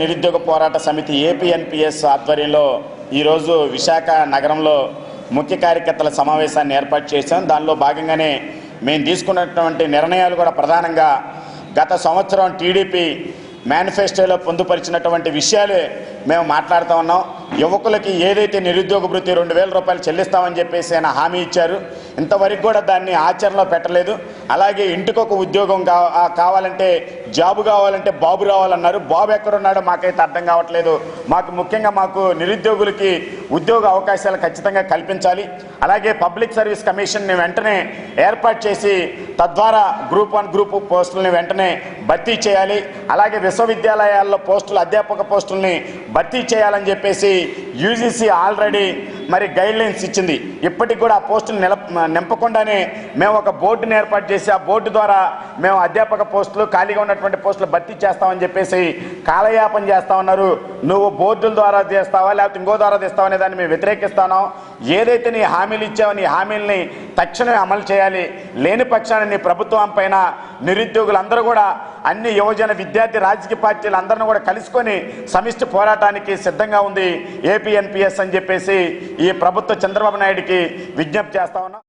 నిరుద్యోగ పోరాట సమితి ఏపీఎన్పిఎస్ ఆధ్వర్యంలో ఈరోజు విశాఖ నగరంలో ముఖ్య కార్యకర్తల సమావేశాన్ని ఏర్పాటు చేశాం. దానిలో భాగంగానే మేము తీసుకున్నటువంటి నిర్ణయాలు కూడా ప్రధానంగా గత సంవత్సరం టీడీపీ మేనిఫెస్టోలో పొందుపరిచినటువంటి విషయాలే మేము మాట్లాడుతూ ఉన్నాం. యువకులకి ఏదైతే నిరుద్యోగ వృత్తి రెండు వేల రూపాయలు చెల్లిస్తామని చెప్పేసి ఆయన హామీ ఇచ్చారు. ఇంతవరకు కూడా దాన్ని ఆచరణలో పెట్టలేదు. అలాగే ఇంటికి ఒక ఉద్యోగం కా- కావాలంటే జాబు కావాలంటే బాబు రావాలన్నారు. బాబు ఎక్కడున్నాడో మాకైతే అర్థం కావట్లేదు. మాకు ముఖ్యంగా మాకు నిరుద్యోగులకి ఉద్యోగ అవకాశాలు ఖచ్చితంగా కల్పించాలి. అలాగే పబ్లిక్ సర్వీస్ కమిషన్ని వెంటనే ఏర్పాటు చేసి తద్వారా గ్రూప్ వన్ గ్రూప్ పోస్టులని వెంటనే భర్తీ చేయాలి. అలాగే విశ్వవిద్యాలయాల్లో పోస్టులు అధ్యాపక పోస్టుల్ని భర్తీ చేయాలని చెప్పేసి యూజీసీ ఆల్రెడీ మరి గైడ్ లైన్స్ ఇచ్చింది. ఇప్పటికి కూడా ఆ పోస్టులు నిల నింపకుండానే మేము ఒక బోర్డుని ఏర్పాటు చేసి ఆ బోర్డు ద్వారా మేము అధ్యాపక పోస్టులు ఖాళీగా ఉన్నటువంటి పోస్టులు భర్తీ చేస్తామని చెప్పేసి కాలయాపన చేస్తా ఉన్నారు. నువ్వు బోర్డుల ద్వారా చేస్తావా లేకపోతే ఇంకో ద్వారా చేస్తావా అనే దాన్ని మేము వ్యతిరేకిస్తాను ఏదైతే నీ హామీలు ఇచ్చావో నీ హామీల్ని తక్షణమే అమలు చేయాలి. లేని పక్షాన నీ ప్రభుత్వం పైన నిరుద్యోగులందరూ కూడా అన్ని యువజన విద్యార్థి రాజకీయ పార్టీలు అందరిని కూడా కలుసుకొని సమిష్టి పోరాటానికి సిద్ధంగా ఉంది. ఏపీఎన్పిఎస్ అని చెప్పేసి ఈ ప్రభుత్వ చంద్రబాబు నాయుడికి విజ్ఞప్తి చేస్తా ఉన్నా